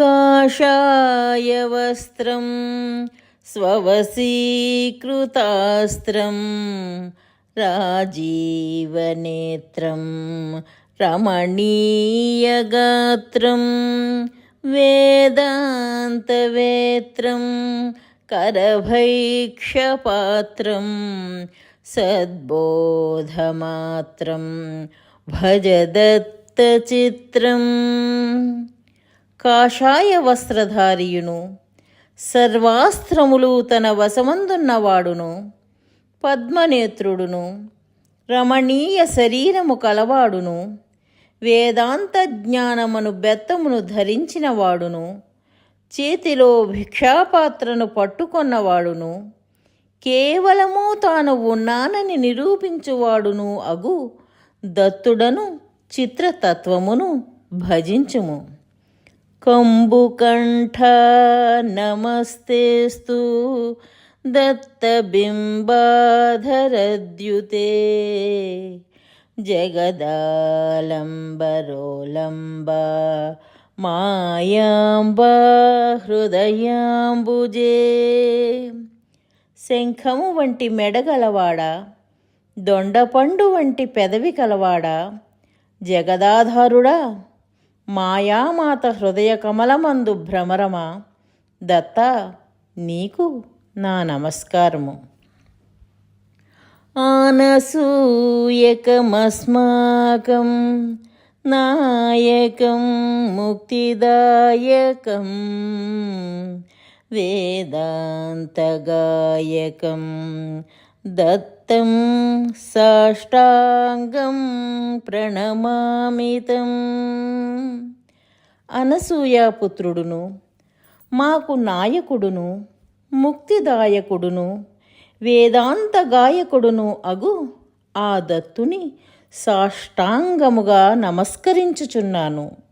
काशाय वस्त्रं स्ववसीकृतास्त्रं राजीवनेत्रं रमणीयगात्रं वेदान्तवेत्रं करभैक्षपात्रं सद्बोधमात्रं भजदत्तचित्रम् కాషాయ వస్త్రధారియును. సర్వాస్త్రములు తన వశమందున్నవాడును. పద్మనేత్రుడును. రమణీయ శరీరము కలవాడును. వేదాంత జ్ఞానమును బెత్తమును ధరించినవాడును. చేతిలో భిక్షాపాత్రను పట్టుకొన్నవాడును. కేవలము తాను ఉన్నానని నిరూపించువాడును అగు దత్తుడను చిత్రతత్వమును భజించుము. కంబుకంఠ నమస్తేస్తు దత్తబింబాధరద్యుతే. జగదాలంబరోలంబ మాయాంబ హృదయాంబుజే. శంఖము వంటి మెడగలవాడ దొండపండు వంటి పెదవి కలవాడా? జగదాధారుడా? మాయామాత హృదయ కమలమందు భ్రమరమా? దత్త నీకు నా నమస్కారము. ఆనసూయకమస్మాకం నాయకం ముక్తిదాయకం వేదాంతగాయకం దత్తం సాష్టాంగం ప్రణమామితం. అనసూయాపుత్రుడును మాకు నాయకుడును ముక్తిదాయకుడును వేదాంత గాయకుడును అగు ఆ దత్తుని సాష్టాంగముగా నమస్కరించుచున్నాను.